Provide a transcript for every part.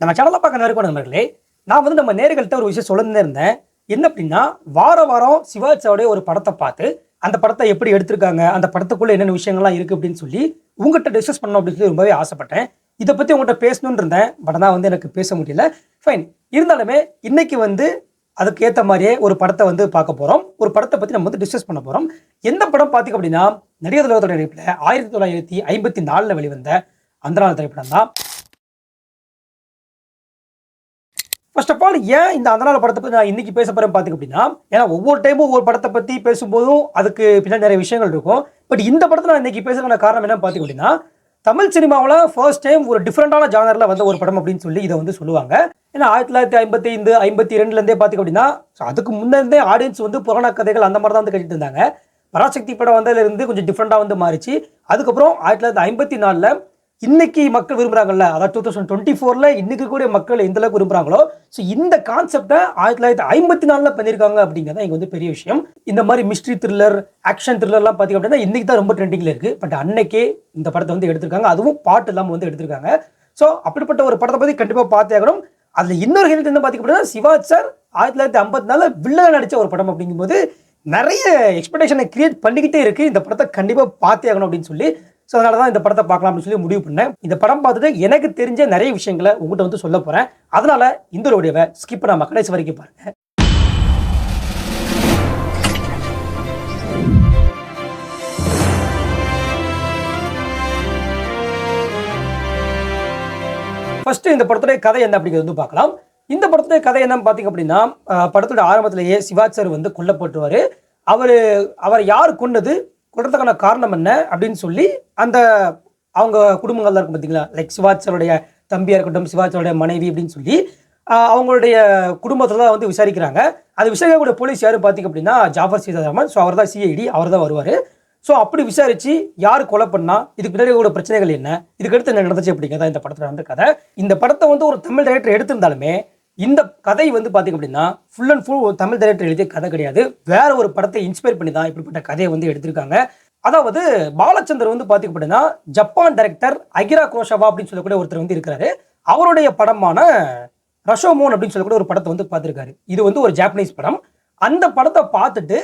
நம்ம சேனலில் பார்க்க நேருக்கு நண்பர்களே. நான் வந்து நம்ம நேர்கள்ட்ட ஒரு விஷயம் சொல்லிருந்தே இருந்தேன். என்ன அப்படின்னா வார வாரம் சிவாஜியோடைய ஒரு படத்தை பார்த்து அந்த படத்தை எப்படி எடுத்திருக்காங்க அந்த படத்துக்குள்ள என்னென்ன விஷயங்கள்லாம் இருக்குது அப்படின்னு சொல்லி உங்கள்கிட்ட டிஸ்கஸ் பண்ணணும் அப்படின்னு சொல்லி ரொம்பவே ஆசைப்பட்டேன். இதை பற்றி உங்கள்கிட்ட பேசணும்னு இருந்தேன். பட் ஆனால் வந்து எனக்கு பேச முடியல. ஃபைன் இருந்தாலுமே இன்னைக்கு வந்து அதுக்கு ஏற்ற மாதிரியே ஒரு படத்தை வந்து பார்க்க போகிறோம் ஒரு படத்தை பற்றி நம்ம வந்து டிஸ்கஸ் பண்ண போகிறோம் எந்த படம் பார்த்தீங்க அப்படின்னா நடிகர் தலைவத்தோட நடிப்பில் ஆயிரத்தி தொள்ளாயிரத்தி ஐம்பத்தி நாலில் வெளிவந்த அந்தரான திரைப்படம் தான் ஃபர்ஸ்ட் ஆஃப் ஆல் ஏன் இந்த அந்தநாள் படத்தை பற்றி நான் இன்னைக்கு பேச போகிறேன் பார்த்துக்க அப்படின்னா ஏன்னா ஒவ்வொரு டைமும் ஒவ்வொரு படத்தை பற்றி பேசும்போதும் அதுக்கு பின்னாடி நிறைய விஷயங்கள் இருக்கும். பட் இந்த படத்தில் நான் இன்னைக்கு பேசுறதுக்கான காரணம் என்ன பார்த்துக்க அப்படின்னா தமிழ் சினிமாவில் ஃபர்ஸ்ட் டைம் ஒரு டிஃப்ரெண்டான ஜானரில் வந்த ஒரு படம் அப்படின்னு சொல்லி இதை வந்து சொல்லுவாங்க. ஏன்னா ஆயிரத்தி தொள்ளாயிரத்தி ஐம்பத்தி ஐந்து ஐம்பத்தி ரெண்டுலேருந்தே பார்த்துக்க அப்படின்னா அதுக்கு முன்னே ஆடியன்ஸ் வந்து புராண கதைகள் அந்த மாதிரி தான் வந்து கட்டிட்டு இருந்தாங்க. பராசக்தி படம் வந்ததுலேருந்து கொஞ்சம் டிஃப்ரெண்ட்டாக வந்து மாறிச்சு. அதுக்கப்புறம் ஆயிரத்தி தொள்ளாயிரத்தி ஐம்பத்தி நாலில் இன்னைக்கு மக்கள் விரும்புகிறாங்கல்ல அதாவது டூ தௌசண்ட் டுவெண்ட்டி ஃபோரில் இன்னைக்கு கூட மக்கள் எந்த அளவுக்கு விரும்புகிறாங்களோ ஸோ இந்த கான்செப்டை ஆயிரத்தி தொள்ளாயிரத்தி ஐம்பத்தி நாலில் பண்ணியிருக்காங்க அப்படிங்கிறது இங்கே வந்து பெரிய விஷயம். இந்த மாதிரி மிஸ்ட்ரி த்ரில்லர் ஆக்ஷன் த்ரில்லர்லாம் பார்த்தீங்க அப்படின்னா இன்னைக்கு தான் ரொம்ப ட்ரெண்டிங்கில் இருக்குது பட் அன்னைக்கே இந்த படத்தை வந்து எடுத்திருக்காங்க. அதுவும் பாட்டு இல்லாமல் வந்து எடுத்திருக்காங்க. ஸோ அப்படிப்பட்ட ஒரு படத்தை பற்றி கண்டிப்பாக பார்த்தே ஆகணும். அதில் இன்னொரு ஹெல்த் என்ன பார்த்தீங்க அப்படின்னா சிவாஜ் சார் ஆயிரத்தி தொள்ளாயிரத்தி ஐம்பத்தி நாலில் வில்லன் நடித்த ஒரு படம் அப்படிங்கும்போது நிறைய எக்ஸ்பெக்டேஷனை கிரியேட் பண்ணிக்கிட்டே இருக்குது இந்த படத்தை கண்டிப்பாக பார்த்தே ஆகணும் அப்படின்னு சொல்லி ஸோ அதனால தான் இந்த படத்தை பார்க்கலாம் அப்படின்னு சொல்லி முடிவு பண்ணேன். இந்த படம் பார்த்துட்டு எனக்கு தெரிஞ்ச நிறைய விஷயங்களை உங்கள்கிட்ட வந்து சொல்ல போகிறேன் அதனால இந்த வீடியோவை ஸ்கிப் பண்ணாம கடைசி வரைக்கும் பாருங்க. ஃபர்ஸ்ட் இந்த படத்துடைய கதை என்ன அப்படிங்கிறது வந்து பார்க்கலாம். இந்த படத்துடைய கதை என்னன்னு பார்த்தீங்க அப்படின்னா படத்துடைய ஆரம்பத்திலேயே சிவாச்சார் வந்து கொல்லப்பட்டுவார் அவர் அவர் யார் கொண்டது கொண்டதுக்கான காரணம் என்ன அப்படின்னு சொல்லி அந்த அவங்க குடும்பங்கள்லாம் இருக்கும் பார்த்தீங்களா லைக் சிவாச்சாருடைய தம்பியாக இருக்கட்டும் சிவாச்சாருடைய மனைவி அப்படின்னு சொல்லி அவங்களுடைய குடும்பத்தில் தான் வந்து விசாரிக்கிறாங்க. அது விசாரிக்கக்கூடிய போலீஸ் யார் பார்த்தீங்க அப்படின்னா ஜாஃபர் சீதாராமன் ஸோ அவர் தான் சிஐடி அவர் தான் வருவார். ஸோ அப்படி விசாரித்து யார் கொலை பண்ணா இதுக்கு பின்னாடி கூட பிரச்சனைகள் என்ன இதுக்கடுத்து என்ன நடந்துச்சு அப்படிங்கிறதா இந்த படத்தில் நடந்த கதை இந்த படத்தை வந்து ஒரு தமிழ் டைரக்டர் எடுத்திருந்தாலுமே இந்த கதை வந்து பார்த்தீங்க அப்படின்னா ஃபுல் அண்ட் ஃபுல் ஒரு தமிழ் டைரக்டர் எழுதிய கதை கிடையாது. வேற ஒரு படத்தை இன்ஸ்பயர் பண்ணி தான் இப்படிப்பட்ட கதையை வந்து எடுத்திருக்காங்க. அதாவது பாலச்சந்தர் வந்து பார்த்தீங்க அப்படின்னா ஜப்பான் டைரக்டர் அகிரா குரோஷவா அப்படின்னு சொல்லக்கூடிய ஒருத்தர் வந்து இருக்கிறாரு அவருடைய படமான ரஷோமோன் அப்படின்னு சொல்லக்கூடிய ஒரு படத்தை வந்து பார்த்துருக்காரு இது வந்து ஒரு ஜாப்பனீஸ் படம். அந்த படத்தை பார்த்துட்டு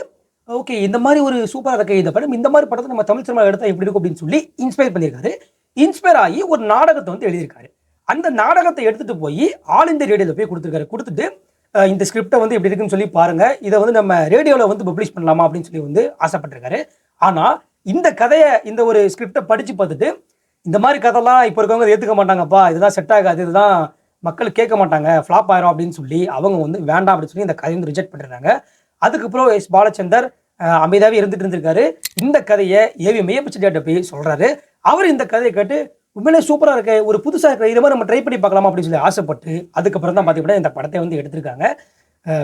ஓகே இந்த மாதிரி ஒரு சூப்பராக இருக்க இந்த படம். இந்த மாதிரி படத்தை நம்ம தமிழ் சினிமா எடுத்தால் எப்படி இருக்கும்? அப்படின்னு சொல்லி இன்ஸ்பயர் பண்ணியிருக்காரு. இன்ஸ்பயர் ஆகி ஒரு நாடகத்தை வந்து எழுதியிருக்காரு. அந்த நாடகத்தை எடுத்துட்டு போய் ஆல் இந்திய ரேடியோவில் போய் கொடுத்துருக்காரு. கொடுத்துட்டு இந்த ஸ்கிரிப்டை வந்து எப்படி இருக்குன்னு சொல்லி பாருங்க. இதை வந்து நம்ம ரேடியோவில் வந்து பப்ளிஷ் பண்ணலாமா அப்படின்னு சொல்லி வந்து ஆசைப்பட்டிருக்காரு. ஆனால் இந்த கதையை இந்த ஒரு ஸ்கிரிப்டை படித்து பார்த்துட்டு இந்த மாதிரி கதைலாம் இப்போ இருக்கவங்க ஏற்றுக்க மாட்டாங்கப்பா இதுதான் செட் ஆகாது இதுதான் மக்கள் கேட்க மாட்டாங்க ஃப்ளாப் ஆயிரும் அப்படின்னு சொல்லி அவங்க வந்து வேண்டாம் அப்படின்னு சொல்லி இந்த கதையை வந்து ரிஜெக்ட் பண்ணிடுறாங்க. அதுக்கப்புறம் எஸ் பாலச்சந்தர் அமைதியாகவே இருந்துட்டு இருந்திருக்காரு. இந்த கதையை ஏவி மையப்பச்சிட்டியாட்ட போய் சொல்கிறாரு அவர் இந்த கதையை கேட்டு உண்மையிலே சூப்பராக இருக்கு. ஒரு புதுசாக இருக்கிற இது மாதிரி நம்ம ட்ரை பண்ணி பார்க்கலாமா அப்படின்னு சொல்லி ஆசைப்பட்டு அதுக்கப்புறம் தான் பார்த்தீங்கன்னா இந்த படத்தை வந்து எடுத்திருக்காங்க.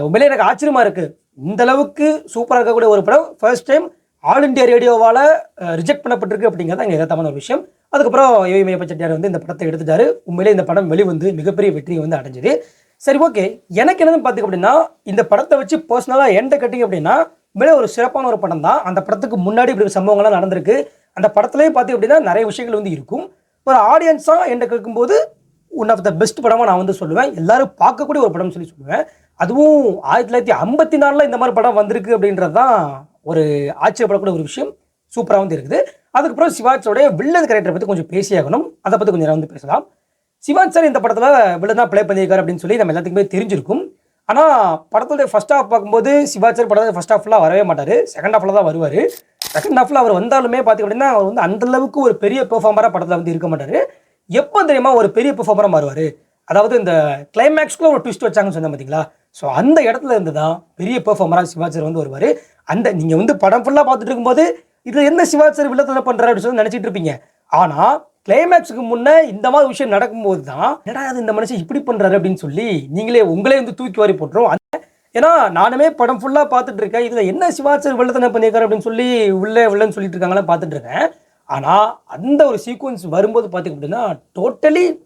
உண்மையிலே எனக்கு ஆச்சரியமாக இருக்குது இந்த அளவுக்கு சூப்பராக இருக்கக்கூடிய ஒரு படம் ஃபர்ஸ்ட் டைம் ஆல் இந்தியா ரேடியோவால் ரிஜெக்ட் பண்ணப்பட்டிருக்கு அப்படிங்கிறது அங்கே எதாத்தமான ஒரு விஷயம். அதுக்கப்புறம் ஏவி மையப்பச்சட்டியார் வந்து இந்த படத்தை எடுத்துட்டாரு. உண்மையிலே இந்த படம் வெளிவந்து மிகப்பெரிய வெற்றியை வந்து அடைஞ்சது. சரி ஓகே எனக்கு என்னன்னு பார்த்துக்க அப்படின்னா இந்த படத்தை வச்சு பர்சனலாக எந்த கட்டிங்க அப்படின்னா உண்மையிலே ஒரு சிறப்பான ஒரு படம் தான் அந்த படத்துக்கு முன்னாடி இப்படி சம்பவங்கள்லாம் நடந்திருக்கு. அந்த படத்துலேயே பார்த்து அப்படின்னா நிறைய விஷயங்கள் வந்து இருக்கும். ஒரு ஆடியன்ஸாக என்கிட்ட கேட்கும்போது ஒன் ஆஃப் த பெஸ்ட் படமாக நான் வந்து சொல்லுவேன். எல்லாரும் பார்க்கக்கூடிய ஒரு படம்னு சொல்லி சொல்லுவேன். அதுவும் ஆயிரத்தி தொள்ளாயிரத்தி ஐம்பத்தி நாலில் இந்த மாதிரி படம் வந்திருக்கு அப்படின்றது தான் ஒரு ஆச்சரியப்படக்கூடிய ஒரு விஷயம். சூப்பராக வந்து இருக்குது. அதுக்கப்புறம் சிவாஜோடைய வில்லன் கேரக்டரை பற்றி கொஞ்சம் பேசியாகணும். அதை பற்றி கொஞ்சம் நேரம் வந்து பேசலாம். சிவாஜ் சார் இந்த படத்தில் வில்லன் தான் ப்ளே பண்ணியிருக்காரு அப்படின்னு சொல்லி நம்ம எல்லாத்துக்குமே தெரிஞ்சிருக்கும். ஆனால் படத்துடைய ஃபஸ்ட் ஹாஃப் பார்க்கும்போது சிவாஜ் சார் படத்தில் ஃபர்ஸ்ட் ஹாஃப்லாம் வரவே மாட்டார். செகண்ட் ஹாஃபில் தான் வருவார். செகண்ட் ஹாஃபில் அவர் வந்தாலுமே பார்த்திங்க அப்படின்னா அவர் வந்து அந்த அளவுக்கு ஒரு பெரிய பெர்ஃபார்மராக படத்தில் வந்து இருக்க மாட்டார். எப்போ தெரியுமா ஒரு பெரிய பெர்ஃபார்மராக மாறுவார்? அதாவது இந்த கிளைமேக்ஸ்க்குள்ள ஒரு ட்விஸ்ட் வச்சாங்கன்னு சொன்னேன் பார்த்தீங்களா ஸோ அந்த இடத்துல இருந்து தான் பெரிய பெர்ஃபார்மராக சிவாஜி வந்து வருவார். அந்த நீங்கள் வந்து படம் ஃபுல்லாக பார்த்துட்டு இருக்கும்போது இதில் என்ன சிவாஜி சார் வில்லத்தில் பண்ணுறாரு அப்படின்னு சொல்லி நினச்சிட்டு இருப்பீங்க. ஆனால் கிளைமேக்ஸுக்கு முன்னே இந்த மாதிரி விஷயம் நடக்கும்போது தான் என்னடா அது இந்த மனுஷன் இப்படி பண்ணுறாரு அப்படின்னு சொல்லி நீங்களே உங்களே வந்து தூக்கி வாரி போட்டுரும். அந்த- ஏன்னா நானுமே படம் ஃபுல்லாக பார்த்துட்டு இருக்கேன் இதில் என்ன சிவாச்சர் வெள்ளத்தனை பண்ணியிருக்காரு அப்படின்னு சொல்லி உள்ளே உள்ளன்னு சொல்லிட்டு இருக்காங்களா பார்த்துட்டு இருக்கேன் ஆனால் அந்த ஒரு சீக்வன்ஸ் வரும்போது பார்த்தீங்க அப்படின்னா டோட்டலி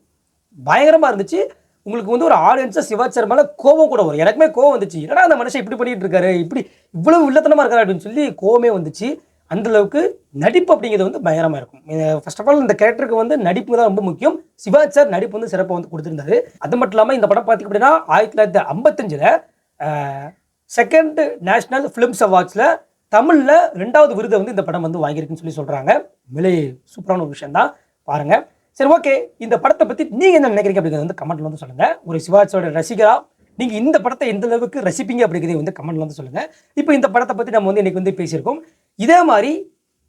பயங்கரமாக இருந்துச்சு. உங்களுக்கு வந்து ஒரு ஆடியன்ஸாக சிவாச்சர் மேலே கோபம் கூட வரும். எனக்குமே கோவம் வந்துச்சு. என்னடா அந்த மனுஷன் இப்படி பண்ணிகிட்டு இருக்காரு இப்படி இவ்வளவு வில்லத்தனமாக இருக்காரு? அப்படின்னு சொல்லி கோவமே வந்துச்சு. அந்த அளவுக்கு நடிப்பு அப்படிங்கிறது வந்து பயங்கரமாக இருக்கும். ஃபர்ஸ்ட் ஆஃப் ஆல் இந்த கேரக்டருக்கு வந்து நடிப்பு தான் ரொம்ப முக்கியம். சிவாஜ் சார் நடிப்பு வந்து சிறப்பாக வந்து கொடுத்துருந்தாரு. அது மட்டும் இல்லாமல் இந்த படம் பார்த்திங்க அப்படின்னா ஆயிரத்தி தொள்ளாயிரத்தி ஐம்பத்தஞ்சில் செகண்ட் நேஷனல் ஃபிலிம்ஸ் அவார்ட்ஸில் தமிழில் ரெண்டாவது விருதை வந்து இந்த படம் வந்து வாங்கியிருக்குன்னு சொல்லி சொல்கிறாங்க விலை சூப்பரான ஒரு விஷயம் தான். பாருங்கள் சரி ஓகே இந்த படத்தை பற்றி நீங்கள் என்ன நினைக்கிறீங்க அப்படிங்கிறது வந்து கமெண்ட்டில் வந்து சொல்லுங்கள் ஒரு சிவாஜியோட ரசிகரா நீங்கள் இந்த படத்தை எந்த அளவுக்கு ரசிப்பீங்க அப்படிங்கிறத வந்து கமெண்ட்ல வந்து சொல்லுங்கள் இப்போ இந்த படத்தை பற்றி நம்ம வந்து இன்னைக்கு வந்து பேசியிருக்கோம். இதே மாதிரி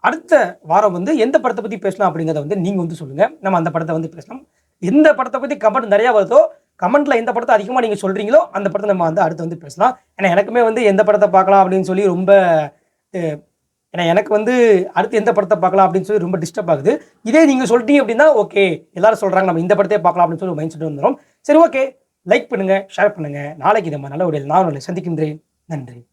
அடுத்த வாரம் வந்து எந்த படத்தை பற்றி பேசலாம் அப்படிங்கிறத வந்து நீங்கள் வந்து சொல்லுங்கள் நம்ம அந்த படத்தை வந்து பேசலாம். எந்த படத்தை பற்றி கமெண்ட் நிறையா வருதோ கமெண்ட்ல எந்த படத்தை அதிகமாக நீங்கள் சொல்கிறீங்களோ அந்த படத்தை நம்ம வந்து அடுத்து வந்து பேசலாம். ஏன்னா எனக்குமே வந்து எந்த படத்தை பார்க்கலாம் அப்படின்னு சொல்லி ரொம்ப ஏன்னா எனக்கு வந்து அடுத்து எந்த படத்தை பார்க்கலாம் அப்படின்னு சொல்லி ரொம்ப டிஸ்டர்ப் ஆகுது. இதே நீங்கள் சொல்லிட்டீங்க அப்படின்னா ஓகே எல்லாரும் சொல்கிறாங்க நம்ம இந்த படத்தையே பார்க்கலாம் அப்படின்னு சொல்லி மைண்ட் செட் வந்துடும் சரி ஓகே லைக் பண்ணுங்கள் ஷேர் பண்ணுங்கள் நாளைக்கு நம்ம நல்ல ஒரு நான் உங்களை சந்திக்கின்றேன். நன்றி.